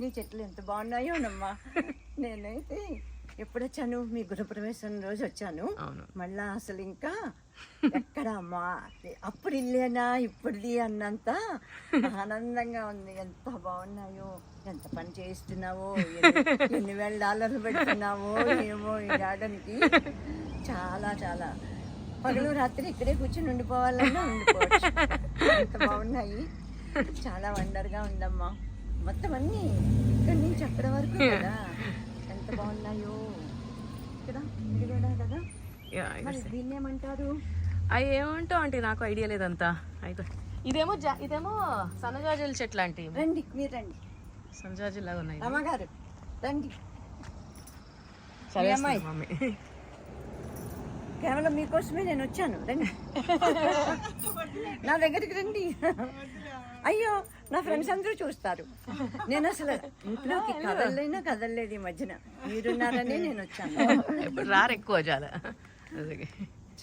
నీ చెట్లు ఎంత బాగున్నాయోనమ్మా నేనైతే ఎప్పుడు వచ్చాను మీ గృహప్రవేశం రోజు వచ్చాను. మళ్ళా అసలు ఇంకా ఎక్కడ అమ్మా? అప్పుడు ఇల్లేనా ఇప్పుడుది అన్నంత ఆనందంగా ఉంది. ఎంత బాగున్నాయో ఎంత పని చేస్తున్నావో ఎన్ని- ఎన్ని వేల డాలర్లు పెడుతున్నావో ఏమో ఈ గార్డెన్కి. చాలా చాలా. పగలు రాత్రి ఇక్కడే కూర్చొని ఉండిపోవాలన్నా ఉండిపోవచ్చు. ఎంత బాగున్నాయి. చాలా వండర్గా ఉందమ్మా. మొత్తం అన్నీ ఇక్కడి నుంచి అక్కడ వరకు కదా. ఎంత బాగున్నాయో. కదా? దీన్ని ఏమంటారు అవి ఏమంటావు అంటే నాకు ఐడియా లేదంతా. అయిపోయి ఇదేమో ఇదేమో సన్నజాజుల చెట్లు లాంటి రండి మీరు రండి. సన్నజాజులు లాగా ఉన్నాయి. రమ్మగారు రండి. సరే. మమ్మీ. కేవలం మీకోసమే నేను వచ్చాను. రండి. నా దగ్గరికి రండి. అయ్యో నా ఫ్రెండ్స్ అందరూ చూస్తారు. నేను అసలు ఇంట్లోకి కదలైనా కదలలేదు ఈ మధ్యన. మీరున్నారని నేను వచ్చాను. ఇప్పుడు రారు ఎక్కువ చాలా.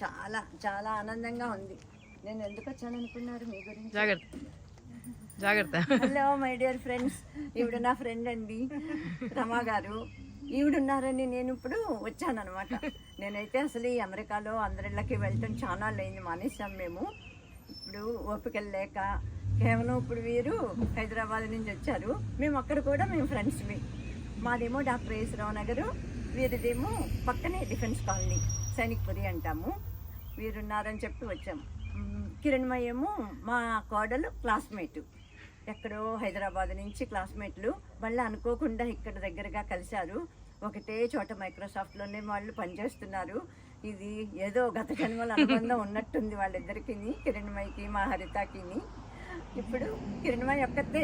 చాలా చాలా ఆనందంగా ఉంది. నేను ఎందుకు వచ్చాను అనుకున్నారు మీ గురించి? జాగ్రత్త. జాగ్రత్త. హలో మై డియర్ ఫ్రెండ్స్ ఈవిడ నా ఫ్రెండ్ అండి. రమా గారు. ఈవిడున్నారని నేను ఇప్పుడు వచ్చాను అనమాట నేనైతే అసలు ఈ అమెరికాలో అందరిళ్ళకి వెళ్ళటం చాలా అయింది మానేసాం మేము. ఇప్పుడు ఓపికలు లేక కేవలం ఇప్పుడు వీరు హైదరాబాద్ నుంచి వచ్చారు. మేము అక్కడ కూడా మేము ఫ్రెండ్స్మి మాదేమో డాక్టర్ ఏసరావు నగరు వీరిదేమో పక్కనే డిఫెన్స్ కాలనీ సైనిక్పురి అంటాము. వీరున్నారని చెప్పి వచ్చాము కిరణ్మయ్య ఏమో మా కోడలు క్లాస్మేటు ఎక్కడో హైదరాబాద్ నుంచి క్లాస్మేట్లు మళ్ళీ అనుకోకుండా ఇక్కడ దగ్గరగా కలిశారు. ఒకటే చోట మైక్రోసాఫ్ట్లోనే వాళ్ళు పనిచేస్తున్నారు. ఇది ఏదో గత జన్మల అనుబంధం ఉన్నట్టుంది వాళ్ళిద్దరికి కిరణ్మయ్యకి మా హరితకిని ఇప్పుడు కిరణ్మయ్య ఒక్కతే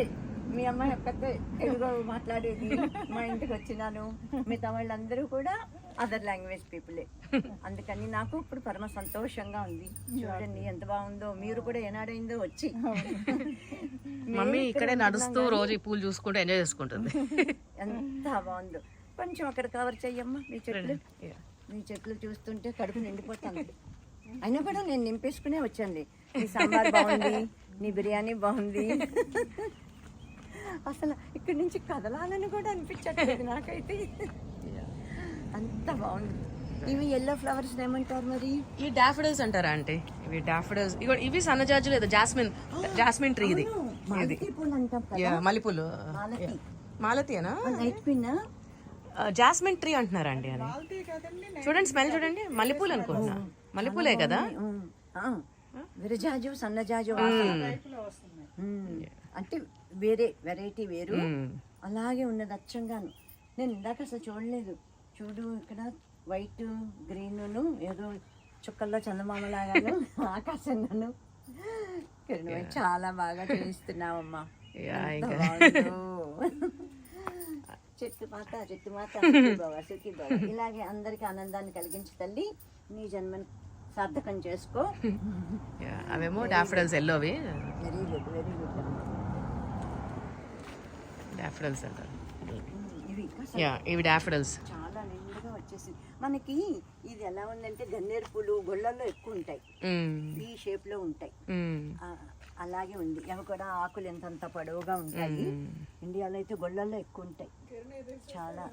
మీ అమ్మాయి ఒక్కతే తెలుగు మాట్లాడేది మా ఇంటికి వచ్చినాను. మిగతా వాళ్ళందరూ కూడా అదర్ లాంగ్వేజ్ పీపులే అందుకని నాకు ఇప్పుడు పరమ సంతోషంగా ఉంది. చూడండి ఎంత బాగుందో మీరు కూడా ఏనాడైందో వచ్చి. మమ్మీ ఇక్కడే నడుస్తూ రోజు ఈ పూలు చూసుకుంటూ ఎంజాయ్ చేసుకుంటుంది. ఎంత బాగుందో. కొంచెం అక్కడ కవర్ చెయ్యమ్మా మీ చెట్లు. మీ చెట్లు చూస్తుంటే కడుపు నిండిపోతాను అయినా కూడా నేను నింపేసుకునే వచ్చాను నీ సాంబార్ బాగుంది నీ బిర్యానీ బాగుంది. అసలు ఇక్కడి నుంచి కదలాలని కూడా అనిపించట్లేదు నాకైతే. అంత బాగుంది. ఇవి ఎల్లో ఫ్లవర్స్ ఏమంటారు మరి? ఈ డాఫడల్స్ అంటారా అంటే ఇవి డాఫడల్స్. ఇగో ఇవి సన్నజాజులు ఏదో జాస్మిన్ జాస్మిన్ ట్రీ ఇది. మాలతీ పూలు అంటాం మల్లెపూలు. మాలతి. మాలతీయేనా? నైట్ పిన్న? జాస్మిన్ ట్రీ అంటున్నారండి అది చూడండి స్మెల్ చూడండి. మల్లెపూలు అనుకుంటున్నా. మల్లెపూలే కదా? విరజాజు సన్నజాజు. అంటే వేరే వెరైటీ వేరు. అలాగే ఉన్నది అచ్చంగాను. నేను ఇందాక అసలు చూడలేదు. చూడు ఇక్కడ వైట్ గ్రీన్ ఏదో చుక్కల్లో చందమామ లాగాను ఆకాశంగాను చాలా బాగా చేయిస్తున్నావమ్మా. చెట్టు మాత చెట్టు మాత సుఖీ భవ. ఇలాగే అందరికి ఆనందాన్ని కలిగించి తల్లి. నీ జన్మని సార్థకం చేసుకో. అవేమో daffodils ఎల్లోవి. Very good very good daffodils అంటారు. ఇవి డాఫడల్స్. చాలా నిండుగా వచ్చేసింది. మనకి ఇది ఎలా ఉందంటే గన్నేరు పూలు గొళ్ళల్లో ఎక్కువ ఉంటాయి. ఈ షేప్లో ఉంటాయి. అలాగే ఉంది. అవి కూడా ఆకులు ఎంతంత పొడవుగా ఉంటాయి. ఇండియాలో అయితే గొళ్ళల్లో ఎక్కువ ఉంటాయి చాలా.